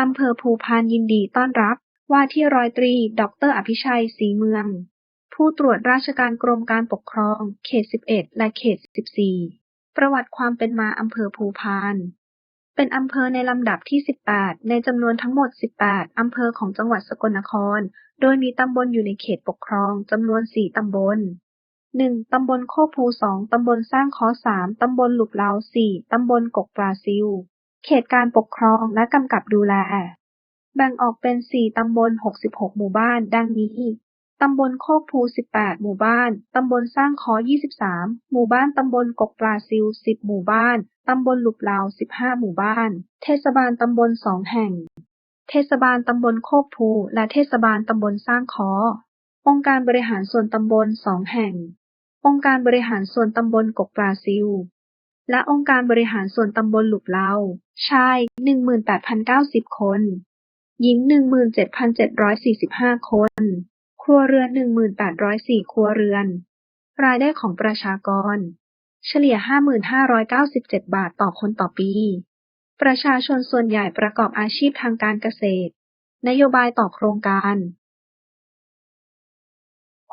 อำเภอภูพานยินดีต้อนรับ ว่าที่ร้อยตรี ดร อภิชัยศรีเมือง ผู้ตรวจราชการกรมการปกครอง เขต 11 และเขต 14 ประวัติความเป็นมาอำเภอภูพาน เป็นอำเภอในลำดับที่ 18 ในจำนวนทั้งหมด 18 อำเภอของจังหวัดสกลนคร โดยมีตำบลอยู่ในเขตปกครองจำนวน 4 ตำบล 1. ตำบลโคกภู 2. ตำบลสร้างค้อ 3. ตำบลหลุบเหลา 4. ตำบลกกปลาซิว เขตการปกครองและกำกับดูแล แบ่งออกเป็น 4 ตำบล 66 หมู่บ้าน ดังนี้ ตำบลโคกภู 18 หมู่บ้าน ตำบลสร้างคอ 23 หมู่บ้าน ตำบลกกปลาซิว 10 หมู่บ้าน ตำบลหลุบเหลา15 หมู่บ้าน เทศบาลตำบล 2 แห่ง เทศบาลตำบลโคกภู และเทศบาลตำบลสร้างคอ องค์การบริหารส่วนตำบล 2 แห่ง องค์การบริหารส่วนตำบลกกปลาซิว และองค์การบริหารส่วนตำบลหลุบเหลาชาย 18,090 คน หญิง 17,745 คน ครัวเรือน 1,804 ครัวเรือน รายได้ของประชากร เฉลี่ย 5,597 บาทต่อคนต่อปี ประชาชนส่วนใหญ่ประกอบอาชีพทางการเกษตร นโยบายต่อโครงการ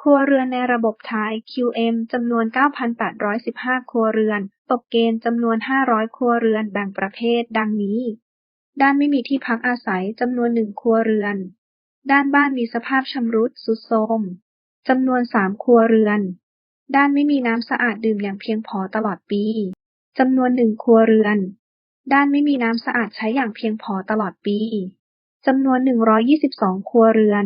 ครัวเรือนในระบบไทย QM จำนวน 9,815 ครัวเรือน ตกเกณฑ์จำนวน 500 ครัวเรือนแบ่งประเภท ดังนี้ ด้านไม่มีที่พักอาศัยจำนวน 1 ครัวเรือน ด้านบ้านมีสภาพชำรุดทรุดโทรมจำนวน 3 ครัวเรือน ด้านไม่มีน้ำสะอาดดื่มอย่างเพียงพอตลอดปีจำนวน 1 ครัวเรือน ด้านไม่มีน้ำสะอาดใช้อย่างเพียงพอตลอดปีจำนวน 122 ครัวเรือน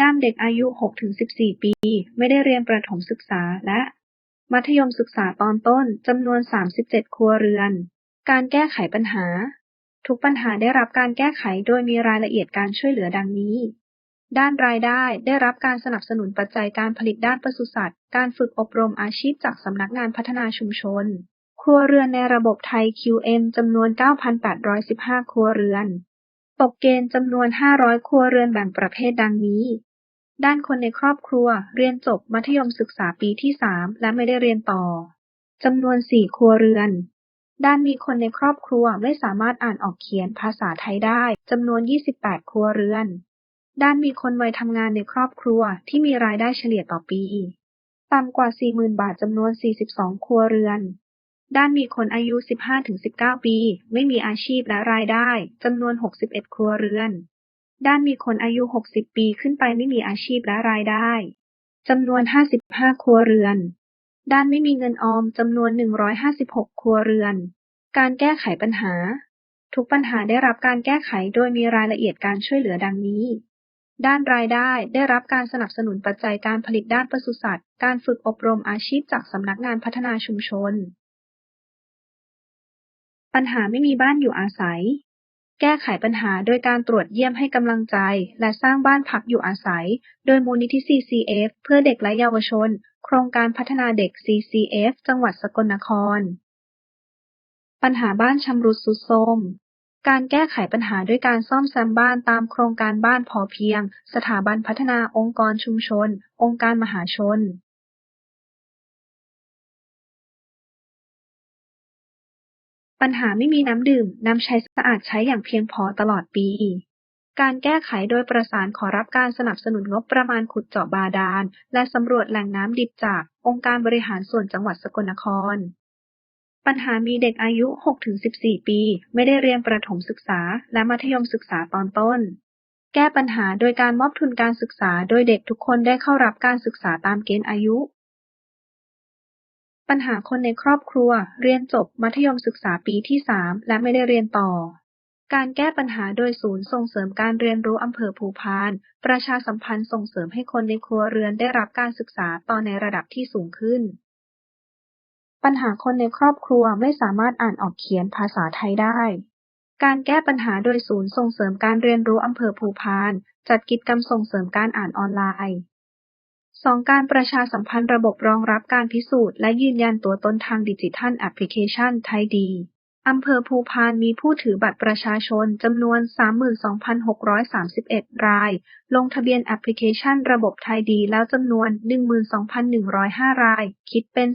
ด้านเด็กอายุ 6-14 ปี ไม่ได้เรียนประถมศึกษาและ มัธยมศึกษาตอนต้นจำนวน 37 ครัวเรือน การแก้ไขปัญหา ทุกปัญหาได้รับการแก้ไขโดยมีรายละเอียดการช่วยเหลือดังนี้ ด้านรายได้ได้รับการสนับสนุนปัจจัยการผลิตด้านปศุสัตว์ การฝึกอบรมอาชีพจากสำนักงานพัฒนาชุมชน ครัวเรือนในระบบไทย QM จำนวน 9,815 ครัวเรือนตกเกณฑ์จำนวน 500 ครัวเรือนแบ่งประเภทดังนี้ ด้านคนในครอบครัว เรียนจบมัธยมศึกษาปีที่ 3 และไม่ได้เรียนต่อ จำนวน 4 ครัวเรือน ด้านมีคนในครอบครัวไม่สามารถอ่านออกเขียนภาษาไทยได้จำนวน 28 ครัวเรือน ด้านมีคนวัยทำงานในครอบครัวที่มีรายได้เฉลี่ยต่อปี ต่ำกว่า 40,000 บาทจำนวน 42 ครัวเรือน ด้านมีคนอายุ 15-19 ปี ไม่มีอาชีพและรายได้จำนวน 61 ครัวเรือน ด้านมีคนอายุ 60 ปีขึ้นไปไม่มีอาชีพและรายได้จำนวน 55 ครัวเรือน ด้านไม่มีเงินออมจำนวน 156 ครัวเรือน การแก้ไขปัญหา ทุกปัญหาได้รับการแก้ไขโดยมีรายละเอียดการช่วยเหลือดังนี้ ด้านรายได้ได้รับการสนับสนุนปัจจัยการผลิตด้านปศุสัตว์ การฝึกอบรมอาชีพจากสำนักงานพัฒนาชุมชน ปัญหาไม่มีบ้านอยู่อาศัย แก้ไขปัญหาโดยการตรวจเยี่ยมให้กำลังใจ และสร้างบ้านพักอยู่อาศัย โดยมูลนิธิ CCF เพื่อเด็กและเยาวชน โครงการพัฒนาเด็ก CCF จังหวัดสกลนคร ปัญหาบ้านชำรุดทรุดโทรมการแก้ไขปัญหาด้วยการซ่อมแซมบ้านตามโครงการบ้านพอเพียง สถาบันพัฒนาองค์กรชุมชน องค์การมหาชน ปัญหาไม่มีน้ำดื่ม น้ำใช้สะอาดใช้อย่างเพียงพอตลอดปี การแก้ไขโดยประสานขอรับการสนับสนุนงบประมาณขุดเจาะบาดาล และสำรวจแหล่งน้ำดิบจาก องค์การบริหารส่วนจังหวัดสกลนคร ปัญหามีเด็กอายุ 6-14 ปี ไม่ได้เรียนประถมศึกษา และมัธยมศึกษาตอนต้น แก้ปัญหาโดยการมอบทุนการศึกษา โดยเด็กทุกคนได้เข้ารับการศึกษาตามเกณฑ์อายุ ปัญหาคนในครอบครัว เรียนจบมัธยมศึกษาปีที่3และไม่ได้เรียนต่อ การแก้ปัญหาโดยศูนย์ส่งเสริมการเรียนรู้อำเภอภูพาน ประชาสัมพันธ์ส่งเสริมให้คนในครัวเรือนได้รับการศึกษาต่อในระดับที่สูงขึ้น ปัญหาคนในครอบครัวไม่สามารถอ่านออกเขียนภาษาไทยได้ การแก้ปัญหาโดยศูนย์ส่งเสริมการเรียนรู้อำเภอภูพาน จัดกิจกรรมส่งเสริมการอ่านออนไลน์ 2. การประชาสัมพันธ์ระบบรองรับการพิสูจน์และยืนยันตัวตนทางดิจิทัลแอปพลิเคชันไทยดีอำเภอภูพานมีผู้ถือบัตรประชาชนจำนวน 32,631 ราย ลงทะเบียนแอปพลิเคชันระบบไทยดีแล้วจำนวน 12,105 ราย คิดเป็น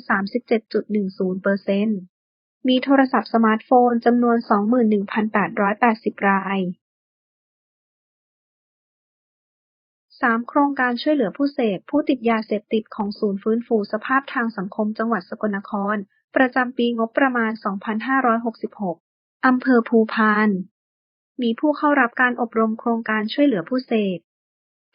37.10%มีโทรศัพท์สมาร์ทโฟนจำนวน 21,880 ราย 3. โครงการช่วยเหลือผู้เสพ ผู้ติดยาเสพติดของศูนย์ฟื้นฟูสภาพทางสังคมจังหวัดสกลนคร ประจำปีงบประมาณ 2566 อำเภอภูพาน มีผู้เข้ารับการอบรมโครงการช่วยเหลือผู้เสพ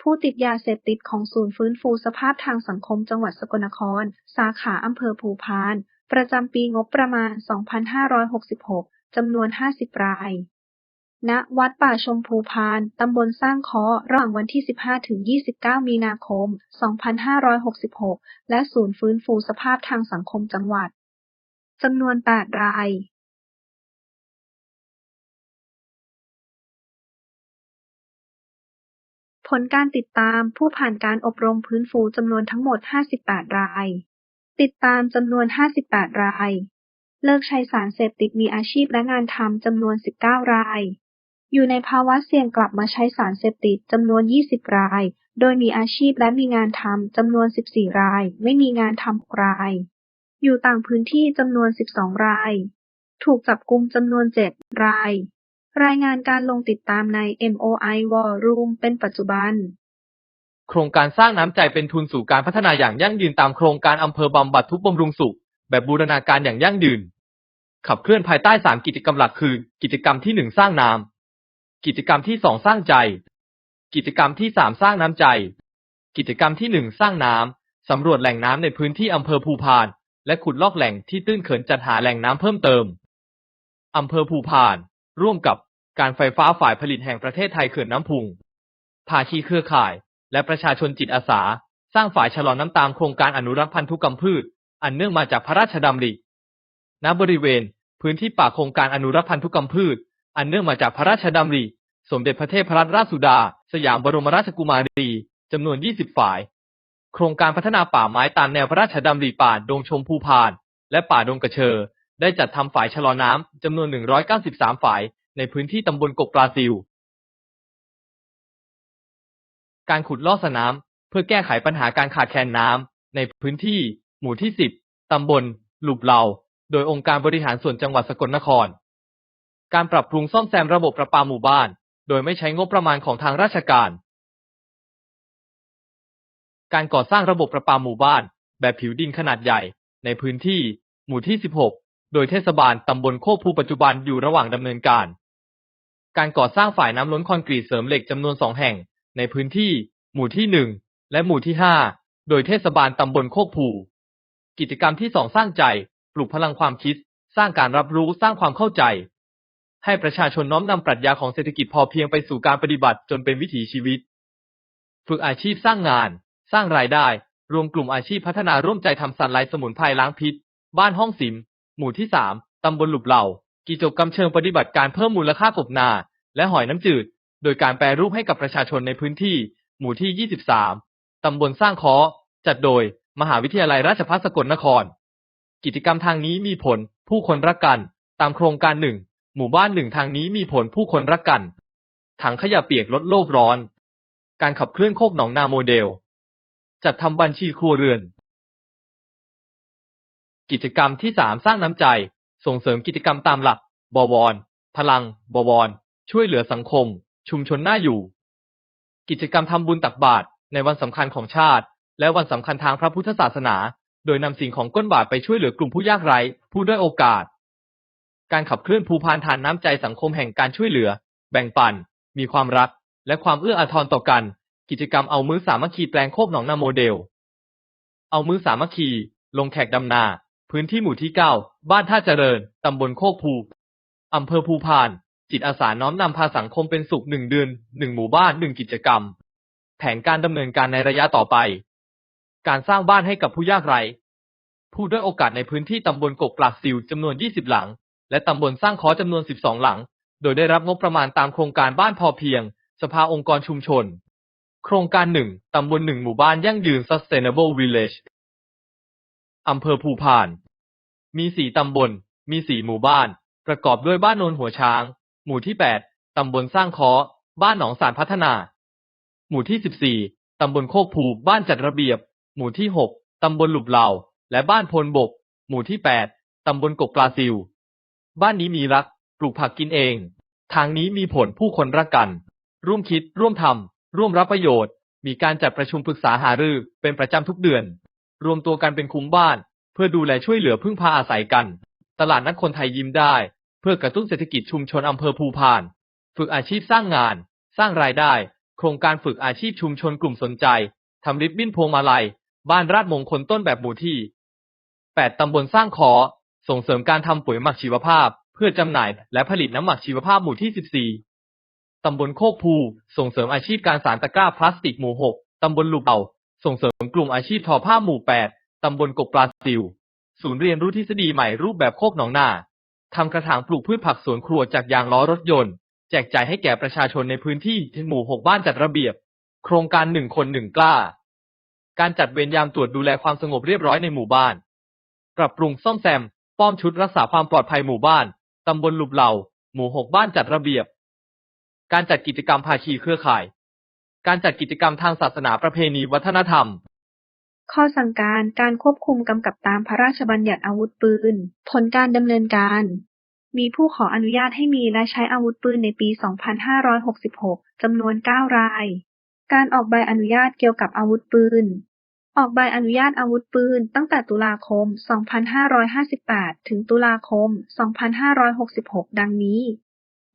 ผู้ติดยาเสพติดของศูนย์ฟื้นฟูสภาพทางสังคมจังหวัดสกลนคร สาขาอำเภอภูพาน ประจำปีงบประมาณ 2566 จำนวน 50 ราย ณ วัดป่าชมพูพาน ตำบลสร้างค้อ ระหว่างวันที่ 15 ถึง 29 มีนาคม 2566 และศูนย์ฟื้นฟูสภาพทางสังคมจังหวัด จำนวน 8 รายผลการติดตามผู้ผ่านการอบรมพื้นฟูจำนวนทั้งหมด 58 ราย ติดตามจำนวน 58 ราย เลิกใช้สารเสพติดมีอาชีพและงานทำจำนวน 19 ราย อยู่ในภาวะเสี่ยงกลับมาใช้สารเสพติดจำนวน 20 ราย โดยมีอาชีพและมีงานทำจำนวน 14 ราย ไม่มีงานทำราย อยู่ต่างพื้นที่จำนวน 12 ราย ถูกจับกุมจำนวน 7 ราย รายงานการลงติดตามใน MOI War Room เป็นปัจจุบัน โครงการสร้างน้ำใจเป็นทุนสู่การพัฒนาอย่างยั่งยืนตามโครงการอำเภอบำบัดทุกข์บำรุงสุข แบบบูรณาการอย่างยั่งยืน ขับเคลื่อนภายใต้สามกิจกรรมหลักคือ กิจกรรมที่หนึ่งสร้างน้ำ กิจกรรมที่สองสร้างใจ กิจกรรมที่สามสร้างน้ำใจ กิจกรรมที่หนึ่งสร้างน้ำสำรวจแหล่งน้ำในพื้นที่อำเภอภูพาน และขุดลอกแหล่งที่ตื้นเขินจัดหาแหล่งน้ำเพิ่มเติมอำเภอภูพาน ร่วมกับการไฟฟ้าฝ่ายผลิตแห่งประเทศไทยเขื่อนน้ำพุงภาคีเครือข่าย และประชาชนจิตอาสา สร้างฝ่ายชะลอน้ำตามโครงการอนุรักษ์พันธุกรรมพืช อันเนื่องมาจากพระราชดำริณบริเวณ พื้นที่ป่าโครงการอนุรักษ์พันธุกรรมพืช อันเนื่องมาจากพระราชดำริ สมเด็จพระเทพรัตนราชสุดา สยามบรมราชกุมารีจำนวน 20 ฝ่าย โครงการพัฒนาป่าไม้ตามแนวพระราชดำริป่าดงชมพูพาน และป่าดงกระเชอ ได้จัดทำฝ่ายชะลอน้ำจำนวน 193 ฝ่าย ในพื้นที่ตำบลกกปลาซิว การขุดลอกสระน้ำเพื่อแก้ไขปัญหาการขาดแคลนน้ำในพื้นที่ หมู่ที่ 10ตำบลหลุบเหลาโดยองค์การบริหารส่วนจังหวัดสกลนคร การปรับปรุงซ่อมแซมระบบประปาหมู่บ้าน โดยไม่ใช้งบประมาณของทางราชการ การก่อสร้างระบบประปาหมู่บ้าน แบบผิวดินขนาดใหญ่ ในพื้นที่ หมู่ที่ 16 โดยเทศบาลตำบลโคกภูปัจจุบันอยู่ระหว่างดำเนินการ การก่อสร้างฝ่ายน้ำล้นคอนกรีตเสริมเหล็กจำนวนสองแห่ง ในพื้นที่ หมู่ที่หนึ่งและหมู่ที่ห้าโดยเทศบาลตำบลโคกภู กิจกรรมที่สองสร้างใจ ปลุกพลังความคิด สร้างการรับรู้ สร้างความเข้าใจ ให้ประชาชนน้อมนำปรัชญาของเศรษฐกิจพอเพียงไปสู่การปฏิบัติจนเป็นวิถีชีวิต ฝึกอาชีพสร้างงาน สร้างรายได้ รวมกลุ่มอาชีพพัฒนาร่วมใจทำสันไลสมุนไพรล้างพิษ บ้านห้องสิม หมู่ที่สามตำบลหลุบเหล่า กิจกรรมเชิงปฏิบัติการเพิ่มมูลค่ากบนา และหอยน้ำจืด โดยการแปรรูปให้กับประชาชนในพื้นที่ หมู่ที่ 23 ตำบลสร้างคอจัดโดย มหาวิทยาลัยราชภัฏสกลนคร กิจกรรมทางนี้มีผล ผู้คนรักกัน ตามโครงการหนึ่ง หมู่บ้านหนึ่งทางนี้มีผลผู้คนรักกัน ถังขยะเปียกลดโลกร้อน การขับเคลื่อนโคกหนองนาโมเดล จัดทำบัญชีครัวเรือน กิจกรรมที่สามสร้างน้ำใจ ส่งเสริมกิจกรรมตามหลัก บวร พลัง บวร ช่วยเหลือสังคม ชุมชนน่าอยู่ กิจกรรมทำบุญตักบาตรในวันสำคัญของชาติ และวันสำคัญทางพระพุทธศาสนา โดยนำสิ่งของก้นบาตรไปช่วยเหลือกลุ่มผู้ยากไร้ ผู้ด้อยโอกาส การขับเคลื่อนภูพานทานน้ำใจสังคมแห่งการช่วยเหลือ แบ่งปัน มีความรัก และความเอื้ออาทรต่อกัน กิจกรรมเอามือสามัคคีแปลงโคกหนองนาโมเดล เอามือสามัคคี ลงแขกดำนา พื้นที่หมู่ที่เก้าบ้านท่าเจริญตำบลโคกภูอำเภอภูพาน จิตอาสาน้อมนำพาสังคมเป็นสุขหนึ่งเดือนหนึ่งหมู่บ้านหนึ่งกิจกรรม แผนการดำเนินการในระยะต่อไป การสร้างบ้านให้กับผู้ยากไร้ผู้ด้อยโอกาสในพื้นที่ตำบลกกปลากซิวจำนวน 20 หลัง และตำบลสร้างคอจำนวน 12 หลัง โดยได้รับงบประมาณตามโครงการบ้านพอเพียง สภาองค์กรชุมชน โครงการหนึ่งตำบลหนึ่งหมู่บ้านยั่งยืน Sustainable Village อำเภอภูพาน มีสี่ตำบล มีสี่หมู่บ้าน ประกอบด้วยบ้านโนนหัวช้าง หมู่ที่แปดตำบลสร้างคอบ้านหนองสารพัฒนา หมู่ที่สิบสี่ตำบลโคกผูบ้านจัดระเบียบ หมู่ที่หกตำบลหลุบเหล่า และบ้านพลบก หมู่ที่แปดตำบลกกปลาซิว บ้านนี้มีรัก ปลูกผักกินเอง ทางนี้มีผลผู้คนรักกัน ร่วมคิด ร่วมทำ ร่วมรับประโยชน์ มีการจัดประชุมปรึกษาหารือเป็นประจำทุกเดือน รวมตัวกันเป็นคุ้มบ้าน เพื่อดูแลช่วยเหลือพึ่งพาอาศัยกัน ตลาดนัดคนไทยยิ้มได้ เพื่อกระตุ้นเศรษฐกิจชุมชนอำเภอภูพาน ฝึกอาชีพสร้างงาน สร้างรายได้ โครงการฝึกอาชีพชุมชนกลุ่มสนใจทำริบบิ้นพวงมาลัย บ้านราชมงคลต้นแบบหมู่ที่ 8 ตำบลสร้างขอ ส่งเสริมการทำปุ๋ยหมักชีวภาพ เพื่อจำหน่ายและผลิตน้ำหมักชีวภาพหมู่ที่ 14 ตำบลโคกภูส่งเสริมอาชีพการสารตะกร้าพลาสติกหมู่ 6 ตำบลลูกเต่าส่งเสริมกลุ่มอาชีพทอผ้าหมู่ 8 ตำบลกกปลาซิว ศูนย์เรียนรู้ทฤษฎีใหม่รูปแบบโคกหนองนาทำกระถางปลูกพืชผักสวนครัวจากยางล้อรถยนต์ แจกจ่ายให้แก่ประชาชนในพื้นที่หมู่ 6 บ้านจัดระเบียบ โครงการหนึ่งคนหนึ่งกล้า การจัดเวรยามตรวจดูแลความสงบเรียบร้อยในหมู่บ้าน ปรับปรุงซ่อมแซม ป้อมชุดรักษาความปลอดภัยหมู่บ้าน ตำบลหลุบเหล่า หมู่หกบ้านจัดระเบียบ การจัดกิจกรรมภาคีเครือข่าย การจัดกิจกรรมทางศาสนาประเพณีวัฒนธรรม ข้อสั่งการการควบคุมกำกับตามพระราชบัญญัติอาวุธปืน ผลการดำเนินการ มีผู้ขออนุญาตให้มีและใช้อาวุธปืนในปี 2566 จำนวน 9 ราย การออกใบอนุญาตเกี่ยวกับอาวุธปืน ออกใบอนุญาตอาวุธปืน ตั้งแต่ตุลาคม 2558 ถึงตุลาคม 2566 ดังนี้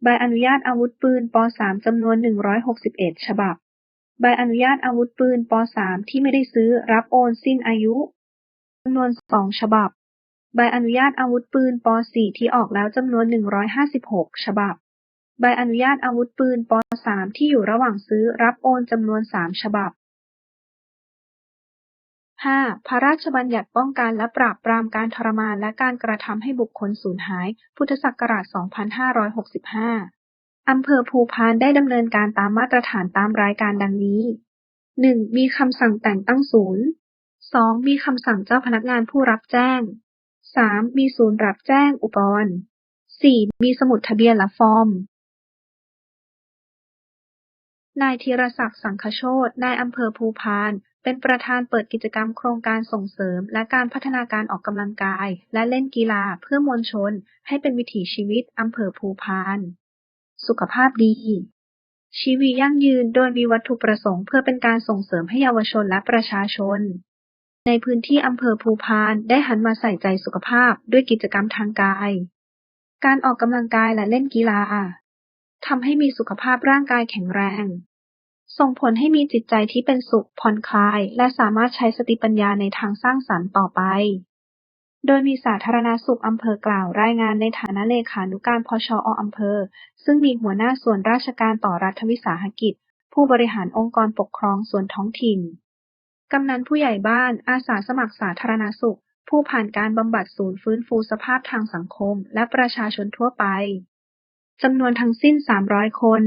ใบอนุญาตอาวุธปืน ป .3 จำนวน 161 ฉบับ ใบอนุญาตอาวุธปืน ป .3 ที่ไม่ได้ซื้อรับโอนสิ้นอายุจำนวน 2 ฉบับ ใบอนุญาตอาวุธปืน ป .4 ที่ออกแล้วจำนวน 156 ฉบับ ใบอนุญาตอาวุธปืน ป .3 ที่อยู่ระหว่างซื้อรับโอนจำนวน 3 ฉบับ 5. พระราชบัญญัติป้องกันและปราบปรามการทรมานและการกระทำให้บุคคลสูญหาย พุทธศักราช 2565 อำเภอภูพานได้ดำเนินการตามมาตรฐานตามรายการดังนี้ 1. มีคำสั่งแต่งตั้งศูนย์ 2. มีคำสั่งเจ้าพนักงานผู้รับแจ้ง 3. มีศูนย์รับแจ้งอุปกรณ์ 4. มีสมุดทะเบียนและฟอร์ม นายธีรศักดิ์ สังคโชตนายอำเภอภูพาน เป็นประธานเปิดกิจกรรมโครงการส่งเสริม และการพัฒนาการออกกำลังกาย และเล่นกีฬาเพื่อมวลชน ให้เป็นวิถีชีวิตอำเภอภูพาน สุขภาพดี ชีวิตยั่งยืนโดยมีวัตถุประสงค์เพื่อเป็นการส่งเสริมให้เยาวชนและประชาชน ในพื้นที่อำเภอภูพานได้หันมาใส่ใจสุขภาพด้วยกิจกรรมทางกาย การออกกำลังกายและเล่นกีฬา ทำให้มีสุขภาพร่างกายแข็งแรง ส่งผลให้มีจิตใจที่เป็นสุขผ่อนคลาย และสามารถใช้สติปัญญาในทางสร้างสรรค์ต่อไป โดยมีสาธารณสุขอำเภอกล่าวรายงานในฐานะเลขานุการพชออำเภอ ซึ่งมีหัวหน้าส่วนราชการต่อรัฐวิสาหกิจ ผู้บริหารองค์กรปกครองส่วนท้องถิ่นกำนันผู้ใหญ่บ้าน อาสาสมัครสาธารณสุข ผู้ผ่านการบำบัดศูนย์ฟื้นฟูสภาพทางสังคม และประชาชนทั่วไป จำนวนทั้งสิ้น 300 คน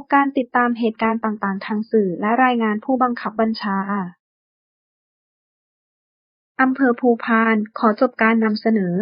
บการติดตามเหตุการณ์ต่าง ๆ ทางสื่อ และรายงานผู้บังคับบัญชา อำเภอภูพาน ขอจบการนำเสนอ